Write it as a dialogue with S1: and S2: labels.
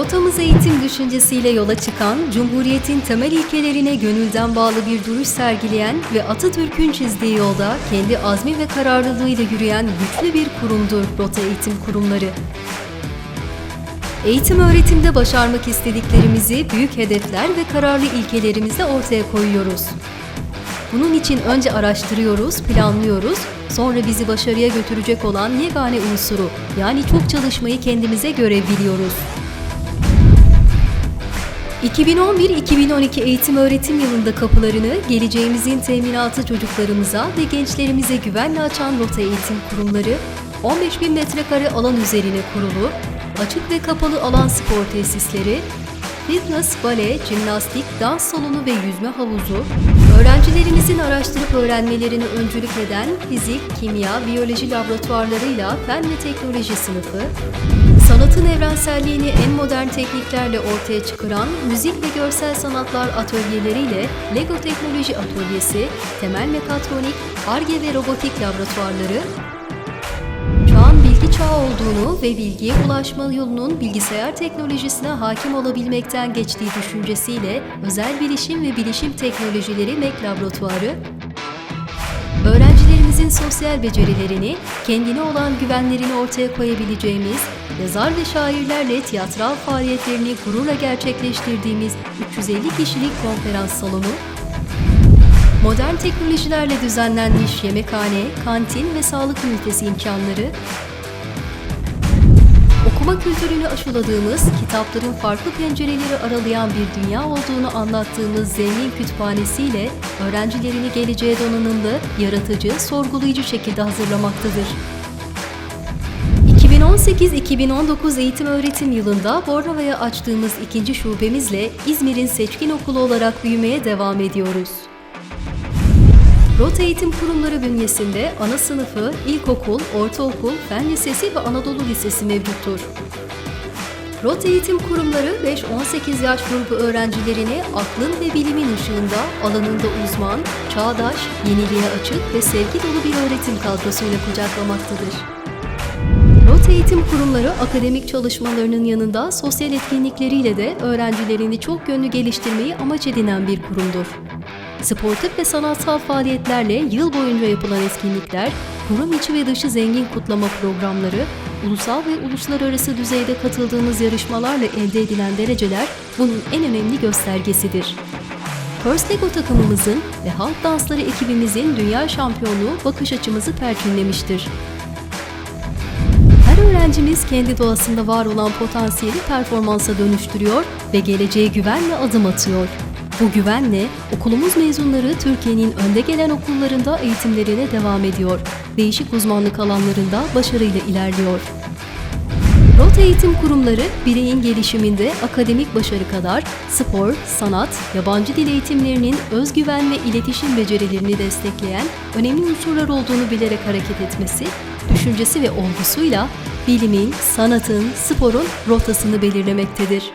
S1: Rotamız eğitim düşüncesiyle yola çıkan, Cumhuriyet'in temel ilkelerine gönülden bağlı bir duruş sergileyen ve Atatürk'ün çizdiği yolda kendi azmi ve kararlılığıyla yürüyen güçlü bir kurumdur Rota Eğitim Kurumları. Eğitim öğretimde başarmak istediklerimizi büyük hedefler ve kararlı ilkelerimizle ortaya koyuyoruz. Bunun için önce araştırıyoruz, planlıyoruz, sonra bizi başarıya götürecek olan yegane unsuru yani çok çalışmayı kendimize görev biliyoruz. 2011-2012 eğitim öğretim yılında kapılarını geleceğimizin teminatı çocuklarımıza ve gençlerimize güvenle açan Rota Eğitim Kurumları, 15 bin metrekare alan üzerine kurulu, açık ve kapalı alan spor tesisleri, fitness, bale, jimnastik, dans salonu ve yüzme havuzu, öğrencilerimizin araştırıp öğrenmelerini öncülük eden fizik, kimya, biyoloji laboratuvarlarıyla fen ve teknoloji sınıfı, sanatın evrenselliğini en modern tekniklerle ortaya çıkaran müzik ve görsel sanatlar atölyeleriyle Lego Teknoloji Atölyesi, temel mekatronik, ARGE ve robotik laboratuvarları, Çağın bilgi çağı olduğunu ve bilgiye ulaşma yolunun bilgisayar teknolojisine hakim olabilmekten geçtiği düşüncesiyle özel bilişim ve bilişim teknolojileri MEK laboratuvarı, öğrencilerimizin sosyal becerilerini, kendine olan güvenlerini ortaya koyabileceğimiz, yazar ve şairlerle tiyatral faaliyetlerini gururla gerçekleştirdiğimiz 350 kişilik konferans salonu, Modern teknolojilerle düzenlenmiş yemekhane, kantin ve sağlık ünitesi imkanları, okuma kültürünü aşıladığımız, kitapların farklı pencereleri aralayan bir dünya olduğunu anlattığımız zengin kütüphanesiyle öğrencilerini geleceğe donanımlı, yaratıcı, sorgulayıcı şekilde hazırlamaktadır. 2018-2019 eğitim öğretim yılında Bornova'ya açtığımız ikinci şubemizle İzmir'in seçkin okulu olarak büyümeye devam ediyoruz. Rota Eğitim Kurumları bünyesinde ana sınıfı, ilkokul, ortaokul, fen lisesi ve Anadolu Lisesi mevcuttur. Rota Eğitim Kurumları 5-18 yaş grubu öğrencilerini aklın ve bilimin ışığında alanında uzman, çağdaş, yeniliğe açık ve sevgi dolu bir öğretim kadrosuyla kucaklamaktadır. Rota Eğitim Kurumları akademik çalışmalarının yanında sosyal etkinlikleriyle de öğrencilerini çok yönlü geliştirmeyi amaç edinen bir kurumdur. Sportif ve sanatsal faaliyetlerle yıl boyunca yapılan etkinlikler, kurum içi ve dışı zengin kutlama programları, ulusal ve uluslararası düzeyde katıldığımız yarışmalarla elde edilen dereceler bunun en önemli göstergesidir. First Lego takımımızın ve halk dansları ekibimizin dünya şampiyonluğu bakış açımızı perçinlemiştir. Her öğrencimiz kendi doğasında var olan potansiyeli performansa dönüştürüyor ve geleceğe güvenle adım atıyor. Bu güvenle okulumuz mezunları Türkiye'nin önde gelen okullarında eğitimlerine devam ediyor. Değişik uzmanlık alanlarında başarıyla ilerliyor. Rota Eğitim Kurumları bireyin gelişiminde akademik başarı kadar spor, sanat, yabancı dil eğitimlerinin özgüven ve iletişim becerilerini destekleyen önemli unsurlar olduğunu bilerek hareket etmesi, düşüncesi ve olgusuyla bilimin, sanatın, sporun rotasını belirlemektedir.